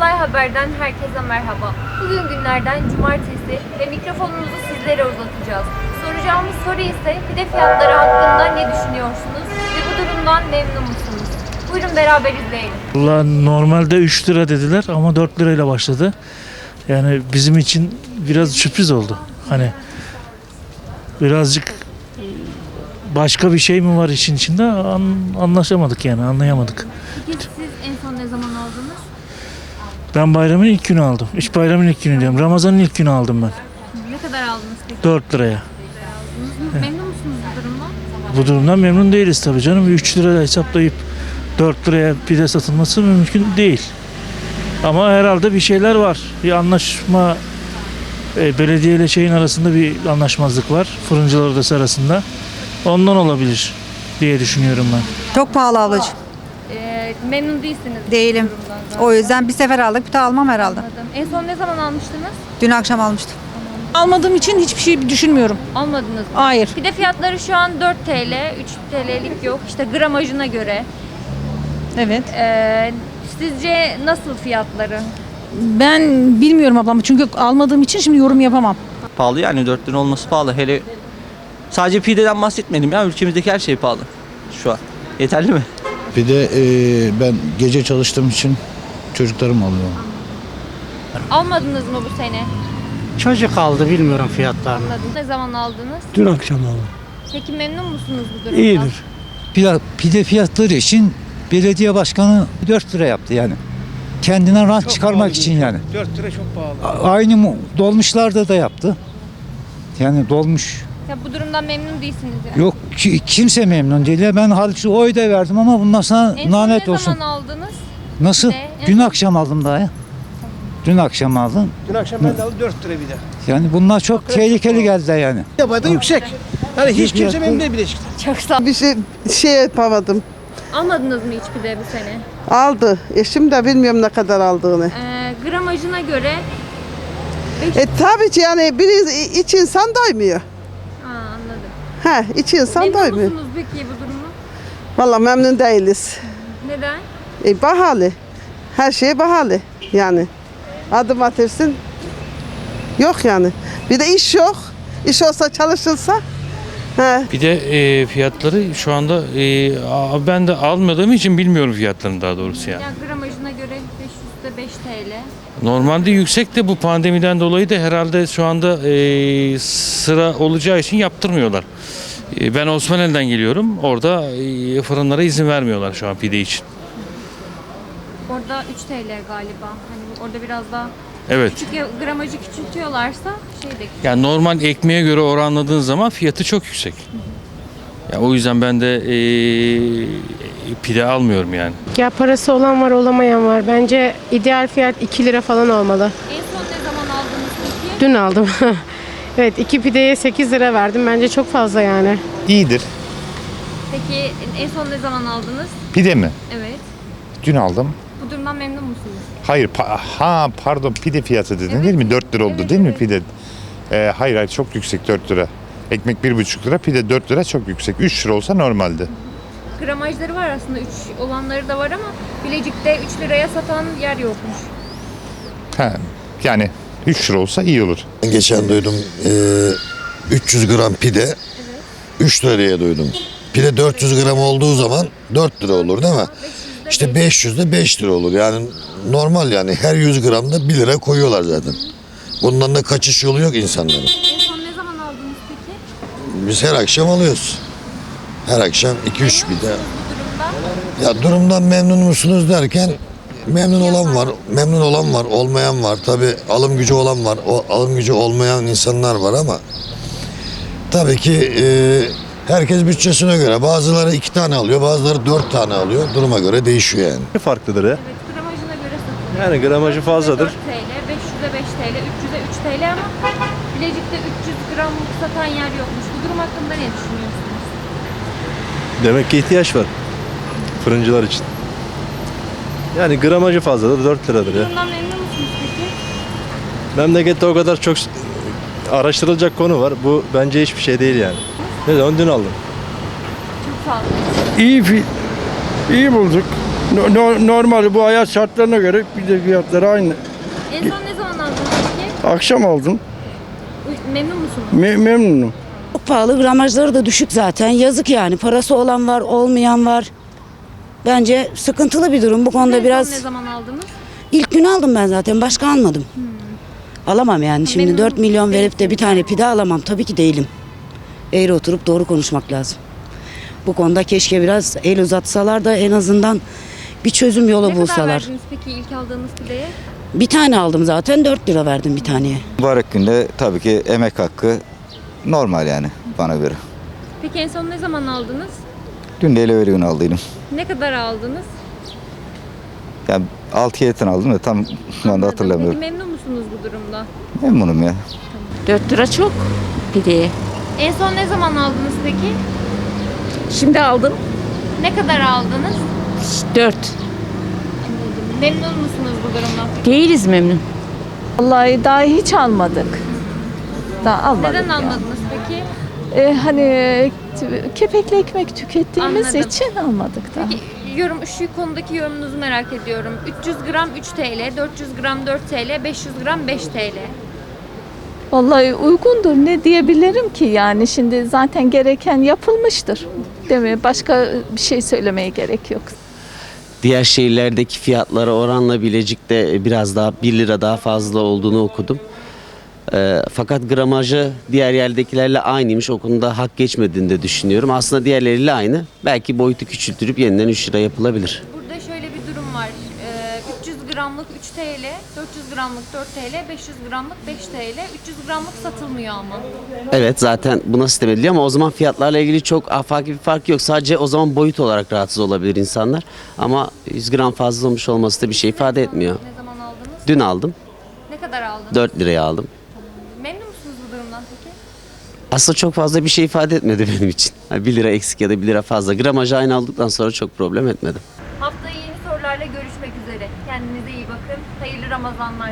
Olay Haber'den herkese merhaba. Bugün günlerden cumartesi ve mikrofonumuzu sizlere uzatacağız. Soracağımız soru ise pide fiyatları hakkında ne düşünüyorsunuz ve bu durumdan memnun musunuz? Buyurun beraber izleyelim. Valla normalde 3 lira dediler ama 4 lirayla başladı. Yani bizim için biraz sürpriz oldu. Hani birazcık başka bir şey mi var işin içinde An- anlaşamadık yani anlayamadık. Peki siz en son ne zaman aldınız? Ben bayramın ilk günü aldım. İş bayramın ilk günü diyorum. Ramazan'ın ilk günü aldım ben. Ne kadar aldınız peki? 4 liraya. Memnun musunuz bu durumdan? Bu durumdan memnun değiliz tabii canım. 3 lira hesaplayıp 4 liraya pide satılması mümkün değil. Ama herhalde bir şeyler var. Bir anlaşma e, belediye ile şeyin arasında bir anlaşmazlık var. Fırıncılar odası arasında. Ondan olabilir diye düşünüyorum ben. Çok pahalı ablacığım. Memnun değilsiniz bu Değilim. durumdan. O yüzden bir sefer aldık bir daha almam herhalde. Anladım. En son ne zaman almıştınız? Dün akşam almıştım. Almadığım için hiçbir şey düşünmüyorum. Almadınız mı? Hayır. Pide fiyatları şu an 4 TL, 3 TL'lik yok. İşte gramajına göre. Evet. Ee, sizce nasıl fiyatları? Ben bilmiyorum ablam çünkü almadığım için şimdi yorum yapamam. Pahalı yani 4 lira olması pahalı. Hele sadece pideden bahsetmedim ya ülkemizdeki her şey pahalı şu an. Yeterli mi? Bir de e, ben gece çalıştığım için çocuklarım alıyor. Almadınız mı bu sene? Çocuk aldı bilmiyorum fiyatlarını. Anladım. Ne zaman aldınız? Dün akşam aldım. Peki memnun musunuz bu durumdan? İyidir. Pide, pide fiyatları için belediye başkanı 4 lira yaptı yani. Kendinden rant çıkarmak için yani. 4 lira çok pahalı. A- Aynı mu- dolmuşlarda da yaptı. Yani dolmuş. Ya bu durumdan memnun değilsiniz yani. Yok ki, kimse memnun değil. Ya Ben halbuki oy da verdim ama bundan sonra En lanet ne olsun. zaman aldınız? Nasıl? Ne? En Dün akşam aldım daha ya. Dün akşam aldım. Dün akşam ben de aldım 4 lira bir de. Yani bunlar çok tehlikeli geldiler yani. Yabancı yüksek. Yani hiç kimse memnun değil Bileşik'ten. Çok sağ Bir şey, şey yapamadım. Almadınız mı hiç pide bu sene? Aldı. Eşim de bilmiyorum ne kadar aldığını. Ee, gramajına göre E tabii ki yani biri iç insan doymuyor. Ha, anladım. Ha, iç insan Memnun doymuyor. musunuz peki bu durumu? Valla memnun değiliz. Neden? E pahalı. Her şey pahalı yani. Adım atırsın. Yok yani. Bir de iş yok. İş olsa çalışılsa. Ha, Bir de e, fiyatları şu anda e, a- ben de almadığım için bilmiyorum fiyatlarını daha doğrusu yani. Ya gramajına göre 500'de 5 TL. Normalde yüksek de bu pandemiden dolayı da herhalde şu anda e, sıra olacağı için yaptırmıyorlar. E, ben Osmaneli'den geliyorum. Orada e, fırınlara izin vermiyorlar şu an pide için. Orada 3 TL galiba. Hani orada biraz daha Evet. küçük gramajı küçültüyorlarsa şey de Yani normal ekmeğe göre oranladığın zaman fiyatı çok yüksek. Ya o yüzden ben de e, pide almıyorum yani. Ya parası olan var olamayan var. Bence ideal fiyat 2 lira falan olmalı. En son ne zaman aldınız peki? Dün aldım. evet iki pideye 8 lira verdim. Bence çok fazla yani. İyidir. Peki en son ne zaman aldınız? Pide mi? Evet. Dün aldım. Bu durumdan memnun musunuz? Hayır, pa- ha pardon pide fiyatı dedin Evet. değil mi? 4 lira oldu Evet, değil mi evet. pide? Ee, hayır hayır çok yüksek 4 lira. Ekmek 1,5 lira, pide 4 lira çok yüksek. 3 lira olsa normaldi. Gramajları var aslında 3 olanları da var ama Bilecik'te 3 liraya satan yer yokmuş. Ha, yani 3 lira olsa iyi olur. Geçen duydum eee, 300 gram pide 3 liraya duydum. Pide 400 gram olduğu zaman 4 lira olur değil mi? İşte 500 de 5 lira olur. Yani normal yani her 100 gramda 1 lira koyuyorlar zaten. Bundan da kaçış yolu yok insanların. En son ne zaman aldınız peki? Biz her akşam alıyoruz. Her akşam 2-3 pide. Bu durumdan Ya durumdan memnun musunuz derken memnun olan var, memnun olan var, olmayan var. Tabi alım gücü olan var, o alım gücü olmayan insanlar var ama tabii ki e, herkes bütçesine göre. Bazıları iki tane alıyor, bazıları dört tane alıyor. Duruma göre değişiyor yani. Farklıdır ya. evet gramajına göre satılıyor. Yani gramajı fazladır. 4 TL, 500'e 5 TL, 300'e 3 TL ama Bilecik'te 300 gram satan yer yokmuş. Bu durum hakkında ne düşünüyorsunuz? Demek ki ihtiyaç var. Fırıncılar için. Yani gramajı fazladır 4 liradır ya. Bundan memnun musunuz peki? Memlekette o kadar çok araştırılacak konu var. Bu bence hiçbir şey değil yani. Ne zaman dün aldım. Çok sağ olun. İyi, iyi bulduk. No- no- normal bu hayat şartlarına göre pide fiyatları aynı. En son ne zaman aldınız peki? Akşam aldım. Memnun musunuz? Me- memnunum. Çok pahalı gramajları da düşük zaten. Yazık yani. Parası olan var, olmayan var. Bence sıkıntılı bir durum. Bu konuda En biraz ne zaman aldınız? ilk gün aldım ben zaten. Başka almadım. Alamam yani. Şimdi Memnun 4 milyon verip de bir tane pide alamam. Tabii ki değilim. Eğri oturup doğru konuşmak lazım. Bu konuda keşke biraz el uzatsalar da en azından bir çözüm yolu Ne kadar bulsalar. verdiniz peki ilk aldığınız pideye? Bir tane aldım zaten 4 lira verdim bir taneye. Mübarek günde tabii ki emek hakkı normal yani bana göre. Peki en son ne zaman aldınız? Dün de ele gün aldıydım. Ne kadar aldınız? Yani 6-7 tane aldım da tam şu anda hatırlamıyorum. Peki memnun musunuz bu durumda? Memnunum ya. 4 lira çok pideye. En son ne zaman aldınız peki? Şimdi aldım Ne kadar aldınız? 4. Memnun musunuz bu durumdan? Değiliz memnun. Vallahi daha hiç almadık. Daha almadık. Neden yani. almadınız peki? E, hani kepekli ekmek tükettiğimiz Anladım. için almadık daha. Peki yorum, şu konudaki yorumunuzu merak ediyorum. 300 gram 3 TL, 400 gram 4 TL, 500 gram 5 TL. Vallahi uygundur ne diyebilirim ki yani şimdi zaten gereken yapılmıştır. Değil mi? Başka bir şey söylemeye gerek yok. Diğer şehirlerdeki fiyatlara oranla Bilecik'te biraz daha 1 lira daha fazla olduğunu okudum. Ee, fakat gramajı diğer yerdekilerle aynıymış. O konuda hak geçmediğini de düşünüyorum. Aslında diğerleriyle aynı. Belki boyutu küçültürüp yeniden 3 lira yapılabilir. Burada şöyle bir durum var. Ee, 300 gramlık 3 TL, 400 gramlık 4 TL, 500 gramlık 5 TL, 300 gramlık satılmıyor ama. Evet zaten buna sistem ediliyor ama o zaman fiyatlarla ilgili çok afaki bir fark yok. Sadece o zaman boyut olarak rahatsız olabilir insanlar. Ama 100 gram fazla olmuş olması da bir şey ifade etmiyor. Ne zaman aldınız? Dün aldım. Ne kadar aldınız? 4 liraya aldım. Memnun musunuz bu durumdan peki? Aslında çok fazla bir şey ifade etmedi benim için. 1 lira eksik ya da 1 lira fazla. Gramajı aynı aldıktan sonra çok problem etmedi. Haftaya yeni sorularla görüşmek üzere. Kendinize iyi bakın. Hayırlı Ramazanlar.